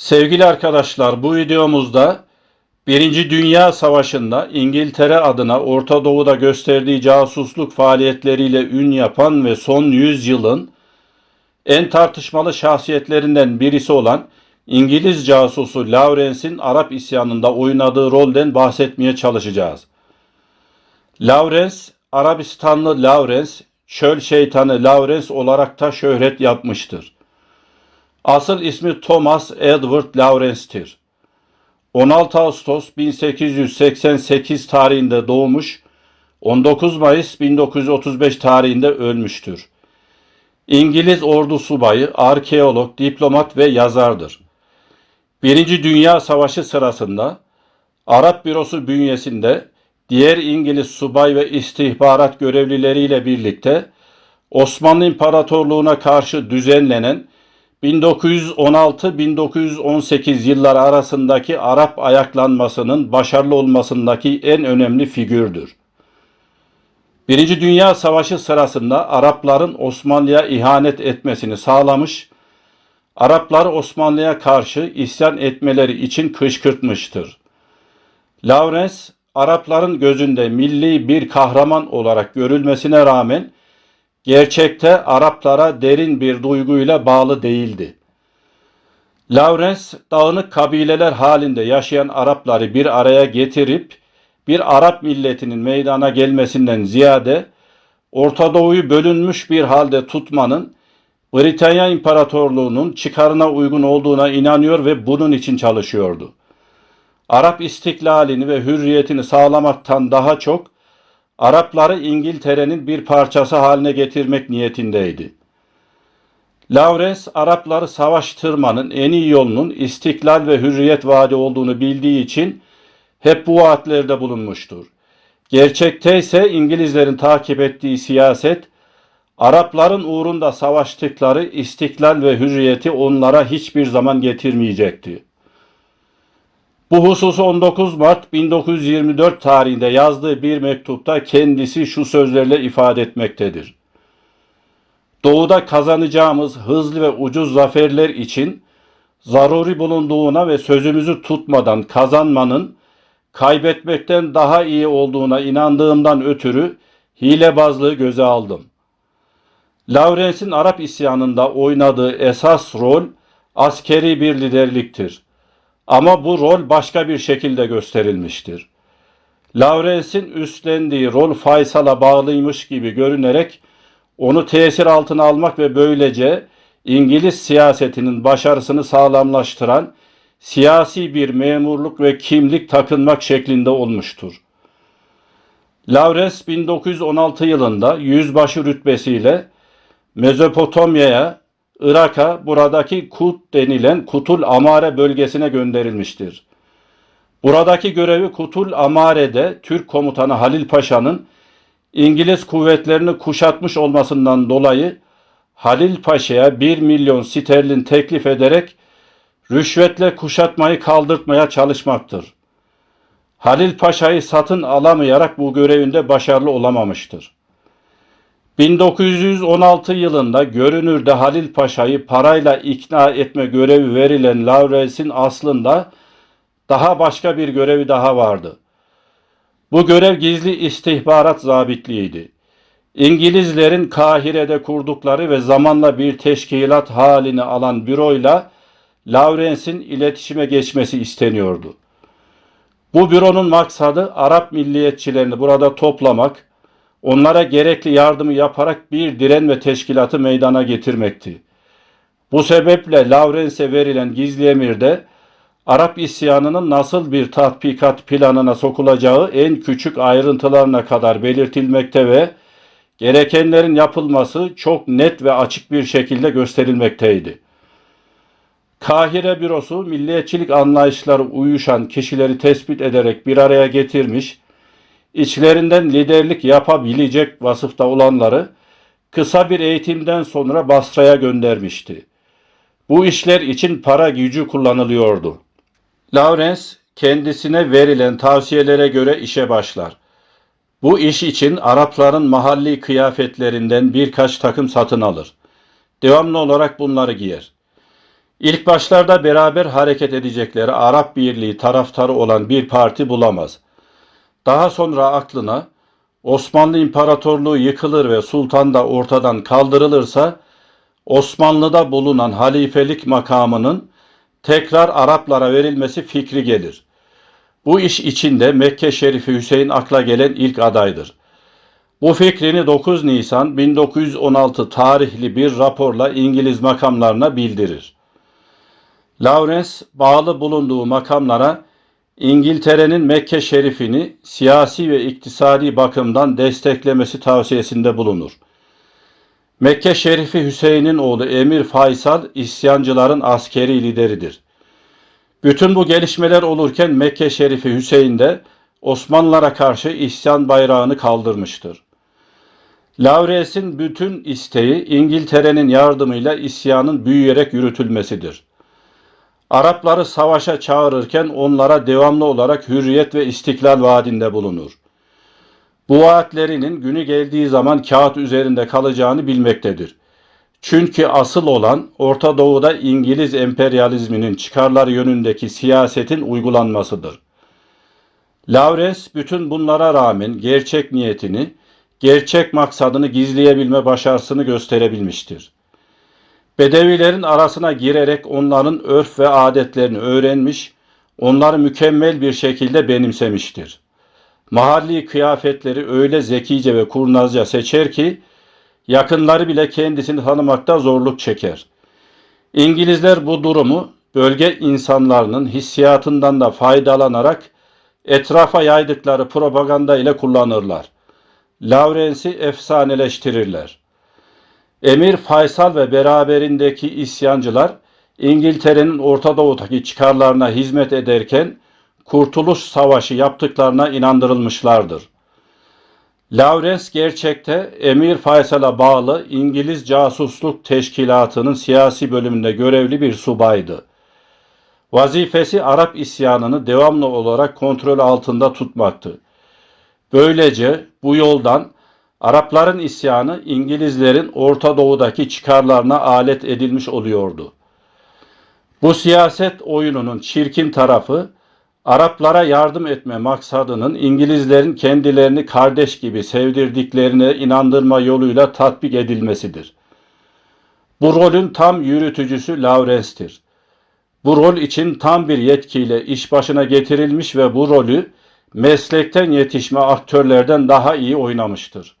Sevgili arkadaşlar bu videomuzda Birinci Dünya Savaşı'nda İngiltere adına Orta Doğu'da gösterdiği casusluk faaliyetleriyle ün yapan ve son 100 yılın en tartışmalı şahsiyetlerinden birisi olan İngiliz casusu Lawrence'in Arap isyanında oynadığı rolden bahsetmeye çalışacağız. Lawrence, Arabistanlı Lawrence, çöl şeytanı Lawrence olarak da şöhret yapmıştır. Asıl ismi Thomas Edward Lawrence'tir. 16 Ağustos 1888 tarihinde doğmuş, 19 Mayıs 1935 tarihinde ölmüştür. İngiliz ordu subayı, arkeolog, diplomat ve yazardır. Birinci Dünya Savaşı sırasında Arap Bürosu bünyesinde diğer İngiliz subay ve istihbarat görevlileriyle birlikte Osmanlı İmparatorluğu'na karşı düzenlenen 1916-1918 yılları arasındaki Arap ayaklanmasının başarılı olmasındaki en önemli figürdür. Birinci Dünya Savaşı sırasında Arapların Osmanlı'ya ihanet etmesini sağlamış, Araplar Osmanlı'ya karşı isyan etmeleri için kışkırtmıştır. Lawrence, Arapların gözünde milli bir kahraman olarak görülmesine rağmen gerçekte Araplara derin bir duyguyla bağlı değildi. Lawrence, dağınık kabileler halinde yaşayan Arapları bir araya getirip bir Arap milletinin meydana gelmesinden ziyade Orta Doğu'yu bölünmüş bir halde tutmanın Britanya İmparatorluğu'nun çıkarına uygun olduğuna inanıyor ve bunun için çalışıyordu. Arap istiklalini ve hürriyetini sağlamaktan daha çok Arapları İngiltere'nin bir parçası haline getirmek niyetindeydi. Lawrence, Arapları savaştırmanın en iyi yolunun istiklal ve hürriyet vaadi olduğunu bildiği için hep bu vaatlerde bulunmuştur. Gerçekte ise İngilizlerin takip ettiği siyaset, Arapların uğrunda savaştıkları istiklal ve hürriyeti onlara hiçbir zaman getirmeyecekti. Bu hususu 19 Mart 1924 tarihinde yazdığı bir mektupta kendisi şu sözlerle ifade etmektedir. Doğuda kazanacağımız hızlı ve ucuz zaferler için zaruri bulunduğuna ve sözümüzü tutmadan kazanmanın kaybetmekten daha iyi olduğuna inandığımdan ötürü hilebazlığı göze aldım. Lawrence'in Arap isyanında oynadığı esas rol askeri bir liderliktir. Ama bu rol başka bir şekilde gösterilmiştir. Lawrence'in üstlendiği rol Faysal'a bağlıymış gibi görünerek onu tesir altına almak ve böylece İngiliz siyasetinin başarısını sağlamlaştıran siyasi bir memurluk ve kimlik takınmak şeklinde olmuştur. Lawrence 1916 yılında yüzbaşı rütbesiyle Mezopotamya'ya, Irak'a buradaki Kut denilen Kutul Amare bölgesine gönderilmiştir. Buradaki görevi Kutul Amare'de Türk komutanı Halil Paşa'nın İngiliz kuvvetlerini kuşatmış olmasından dolayı Halil Paşa'ya 1 milyon sterlin teklif ederek rüşvetle kuşatmayı kaldırtmaya çalışmaktır. Halil Paşa'yı satın alamayarak bu görevinde başarılı olamamıştır. 1916 yılında görünürde Halil Paşa'yı parayla ikna etme görevi verilen Lawrence'in aslında daha başka bir görevi daha vardı. Bu görev gizli istihbarat zabitliğiydi. İngilizlerin Kahire'de kurdukları ve zamanla bir teşkilat halini alan büroyla Lawrence'in iletişime geçmesi isteniyordu. Bu büronun maksadı Arap milliyetçilerini burada toplamak, onlara gerekli yardımı yaparak bir direnme teşkilatı meydana getirmekti. Bu sebeple Lawrence'e verilen gizli emirde Arap isyanının nasıl bir tatbikat planına sokulacağı en küçük ayrıntılarına kadar belirtilmekte ve gerekenlerin yapılması çok net ve açık bir şekilde gösterilmekteydi. Kahire bürosu milliyetçilik anlayışları uyuşan kişileri tespit ederek bir araya getirmiş, içlerinden liderlik yapabilecek vasıfta olanları kısa bir eğitimden sonra Basra'ya göndermişti. Bu işler için para gücü kullanılıyordu. Lawrence kendisine verilen tavsiyelere göre işe başlar. Bu iş için Arapların mahalli kıyafetlerinden birkaç takım satın alır. Devamlı olarak bunları giyer. İlk başlarda beraber hareket edecekleri Arap Birliği taraftarı olan bir parti bulamaz. Daha sonra aklına Osmanlı İmparatorluğu yıkılır ve sultan da ortadan kaldırılırsa Osmanlı'da bulunan halifelik makamının tekrar Araplara verilmesi fikri gelir. Bu iş içinde Mekke Şerifi Hüseyin akla gelen ilk adaydır. Bu fikrini 9 Nisan 1916 tarihli bir raporla İngiliz makamlarına bildirir. Lawrence bağlı bulunduğu makamlara İngiltere'nin Mekke Şerifini siyasi ve iktisadi bakımdan desteklemesi tavsiyesinde bulunur. Mekke Şerifi Hüseyin'in oğlu Emir Faysal isyancıların askeri lideridir. Bütün bu gelişmeler olurken Mekke Şerifi Hüseyin de Osmanlılara karşı isyan bayrağını kaldırmıştır. Lavres'in bütün isteği İngiltere'nin yardımıyla isyanın büyüyerek yürütülmesidir. Arapları savaşa çağırırken onlara devamlı olarak hürriyet ve istiklal vaadinde bulunur. Bu vaatlerinin günü geldiği zaman kağıt üzerinde kalacağını bilmektedir. Çünkü asıl olan Orta Doğu'da İngiliz emperyalizminin çıkarları yönündeki siyasetin uygulanmasıdır. Lawrence bütün bunlara rağmen gerçek niyetini, gerçek maksadını gizleyebilme başarısını gösterebilmiştir. Bedevilerin arasına girerek onların örf ve adetlerini öğrenmiş, onları mükemmel bir şekilde benimsemiştir. Mahalli kıyafetleri öyle zekice ve kurnazca seçer ki, yakınları bile kendisini tanımakta zorluk çeker. İngilizler bu durumu bölge insanlarının hissiyatından da faydalanarak etrafa yaydıkları propaganda ile kullanırlar. Lawrence'i efsaneleştirirler. Emir Faysal ve beraberindeki isyancılar İngiltere'nin Orta Doğu'daki çıkarlarına hizmet ederken Kurtuluş Savaşı yaptıklarına inandırılmışlardır. Lawrence gerçekte Emir Faysal'a bağlı İngiliz Casusluk Teşkilatı'nın siyasi bölümünde görevli bir subaydı. Vazifesi Arap isyanını devamlı olarak kontrol altında tutmaktı. Böylece bu yoldan Arapların isyanı İngilizlerin Orta Doğu'daki çıkarlarına alet edilmiş oluyordu. Bu siyaset oyununun çirkin tarafı Araplara yardım etme maksadının İngilizlerin kendilerini kardeş gibi sevdirdiklerine inandırma yoluyla tatbik edilmesidir. Bu rolün tam yürütücüsü Lawrence'tir. Bu rol için tam bir yetkiyle iş başına getirilmiş ve bu rolü meslekten yetişme aktörlerden daha iyi oynamıştır.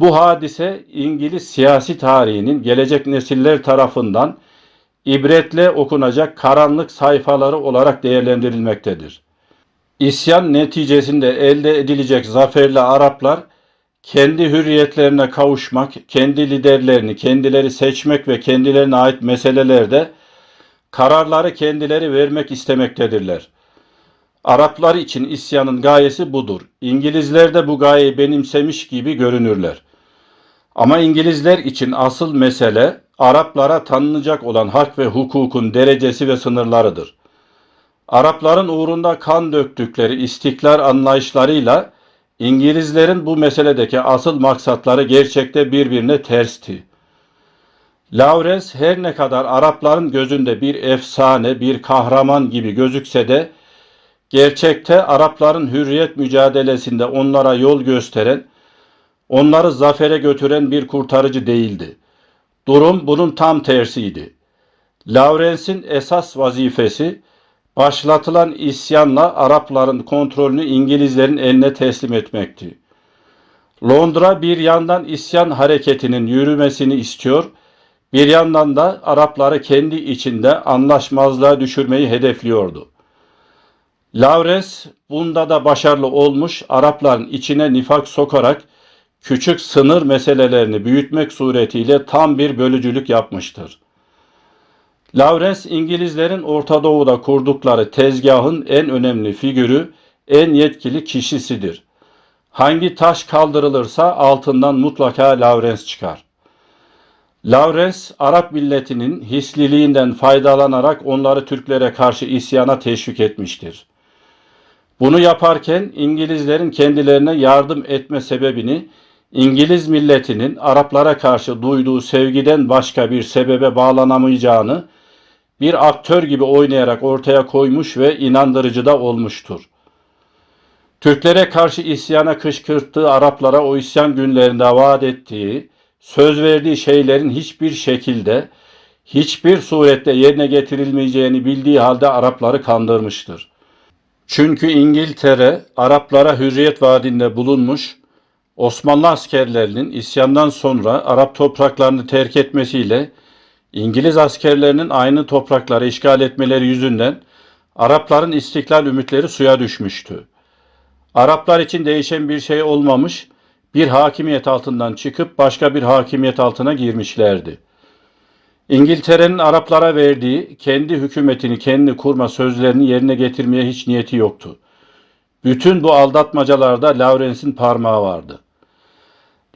Bu hadise İngiliz siyasi tarihinin gelecek nesiller tarafından ibretle okunacak karanlık sayfaları olarak değerlendirilmektedir. İsyan neticesinde elde edilecek zaferle Araplar kendi hürriyetlerine kavuşmak, kendi liderlerini kendileri seçmek ve kendilerine ait meselelerde kararları kendileri vermek istemektedirler. Araplar için isyanın gayesi budur. İngilizler de bu gayeyi benimsemiş gibi görünürler. Ama İngilizler için asıl mesele Araplara tanınacak olan hak ve hukukun derecesi ve sınırlarıdır. Arapların uğrunda kan döktükleri istiklal anlayışlarıyla İngilizlerin bu meseledeki asıl maksatları gerçekte birbirine tersti. Lawrence her ne kadar Arapların gözünde bir efsane, bir kahraman gibi gözükse de gerçekte Arapların hürriyet mücadelesinde onlara yol gösteren, onları zafere götüren bir kurtarıcı değildi. Durum bunun tam tersiydi. Lawrence'in esas vazifesi başlatılan isyanla Arapların kontrolünü İngilizlerin eline teslim etmekti. Londra bir yandan isyan hareketinin yürümesini istiyor, bir yandan da Arapları kendi içinde anlaşmazlığa düşürmeyi hedefliyordu. Lawrence bunda da başarılı olmuş, Arapların içine nifak sokarak küçük sınır meselelerini büyütmek suretiyle tam bir bölücülük yapmıştır. Lawrence İngilizlerin Orta Doğu'da kurdukları tezgahın en önemli figürü, en yetkili kişisidir. Hangi taş kaldırılırsa altından mutlaka Lawrence çıkar. Lawrence, Arap milletinin hisliliğinden faydalanarak onları Türklere karşı isyana teşvik etmiştir. Bunu yaparken İngilizlerin kendilerine yardım etme sebebini İngiliz milletinin Araplara karşı duyduğu sevgiden başka bir sebebe bağlanamayacağını bir aktör gibi oynayarak ortaya koymuş ve inandırıcı da olmuştur. Türklere karşı isyana kışkırttığı Araplara o isyan günlerinde vaat ettiği, söz verdiği şeylerin hiçbir şekilde, hiçbir surette yerine getirilmeyeceğini bildiği halde Arapları kandırmıştır. Çünkü İngiltere Araplara hürriyet vaadinde bulunmuş, Osmanlı askerlerinin isyandan sonra Arap topraklarını terk etmesiyle İngiliz askerlerinin aynı toprakları işgal etmeleri yüzünden Arapların istiklal ümitleri suya düşmüştü. Araplar için değişen bir şey olmamış, bir hakimiyet altından çıkıp başka bir hakimiyet altına girmişlerdi. İngiltere'nin Araplara verdiği kendi hükümetini kendi kurma sözlerini yerine getirmeye hiç niyeti yoktu. Bütün bu aldatmacalarda Lawrence'in parmağı vardı.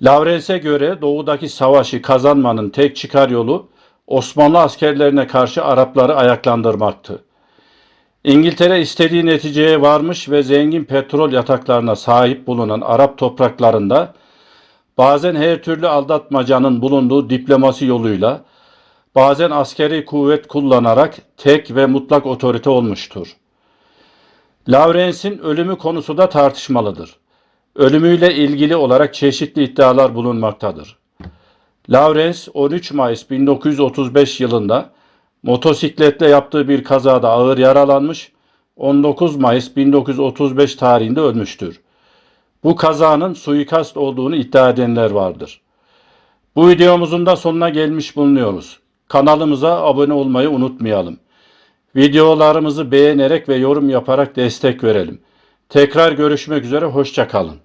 Lawrence'e göre doğudaki savaşı kazanmanın tek çıkar yolu Osmanlı askerlerine karşı Arapları ayaklandırmaktı. İngiltere istediği neticeye varmış ve zengin petrol yataklarına sahip bulunan Arap topraklarında bazen her türlü aldatmacanın bulunduğu diplomasi yoluyla bazen askeri kuvvet kullanarak tek ve mutlak otorite olmuştur. Lawrence'in ölümü konusu da tartışmalıdır. Ölümüyle ilgili olarak çeşitli iddialar bulunmaktadır. Lawrence 13 Mayıs 1935 yılında motosikletle yaptığı bir kazada ağır yaralanmış, 19 Mayıs 1935 tarihinde ölmüştür. Bu kazanın suikast olduğunu iddia edenler vardır. Bu videomuzun da sonuna gelmiş bulunuyoruz. Kanalımıza abone olmayı unutmayalım. Videolarımızı beğenerek ve yorum yaparak destek verelim. Tekrar görüşmek üzere, hoşçakalın.